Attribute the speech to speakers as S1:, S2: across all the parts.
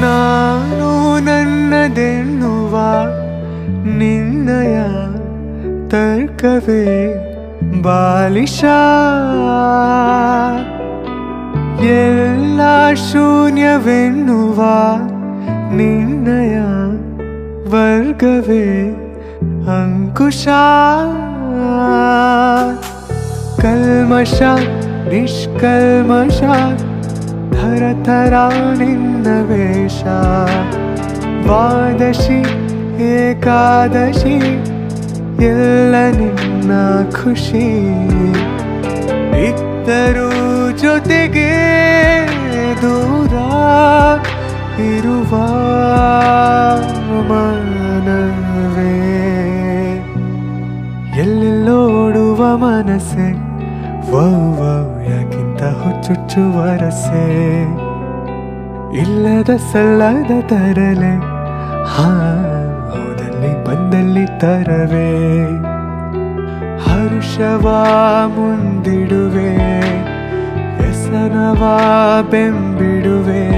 S1: ನಾನು ನನ್ನದೆನ್ನುವ ನಿನ್ನಯ ತರ್ಕವೇ ಬಾಲಿಶ ಎಲ್ಲ ಶೂನ್ಯವೆನ್ನುವ ನಿನ್ನಯ ವರ್ಗವೇ ಅಂಕುಶ ಕಲ್ಮಶ ನಿಷ್ಕಲ್ಮಶ ಥರ ಥರ ನಿನ್ನ ವೇಷ. ದ್ವಾದಶಿ, ಏಕಾದಶಿ, ಎಲ್ಲ ನಿನ್ನ ಖುಷಿ. ಇದ್ದರೂ ಜೊತೆಗೆ ದೂರ ಇರುವ ಮನವೇ. ಎಲ್ಲೆಲ್ಲೋಡುವ ಮನಸ್ಸೆ ವೌ. ವೌ ಯಾಕಿಂತ ಹುಚ್ಚುಚ್ಚುವ ರಸೆ ಇಲ್ಲದ ಸಲ್ಲದ ತರಲೆ. ಹಾ, ಹೋದಲ್ಲಿ ಬಂದಲ್ಲಿ ತರವೆ. ಹರುಷವ ಮುಂದಿಡುವೆ. ವ್ಯಸನವ ಬೆಂಬಿಡುವೆ.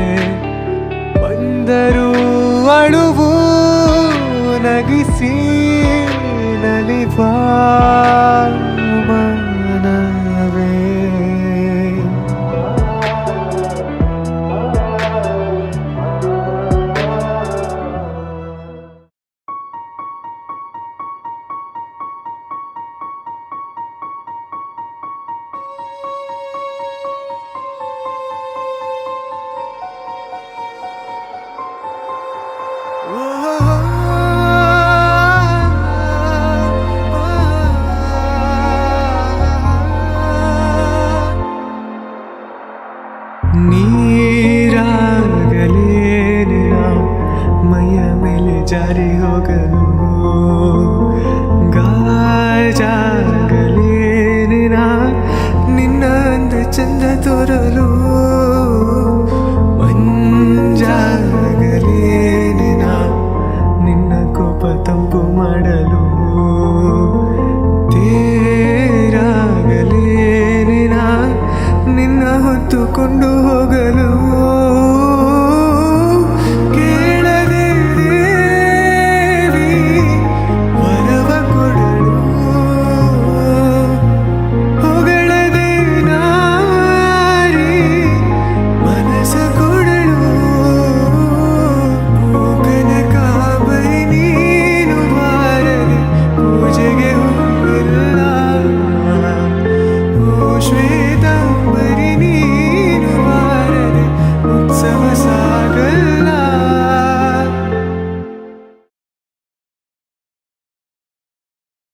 S1: ಬಂದರೂ ಅಳುವು ನಗಿಸಿ ನಲಿವ. ಜಾರಿ ಹೋಗಲು ನಿನ್ನ ಅಂದ ಚಂದ ತೋರಲು ಮಂಜಾಗಲೇನ ನಿನ್ನ ಕೋಪ ತಂಪು ಮಾಡಲು ತೇರಾಗಲೇನ ನಿನ್ನ ಹೊತ್ತುಕೊಂಡು ಹೋಗಲು. tree.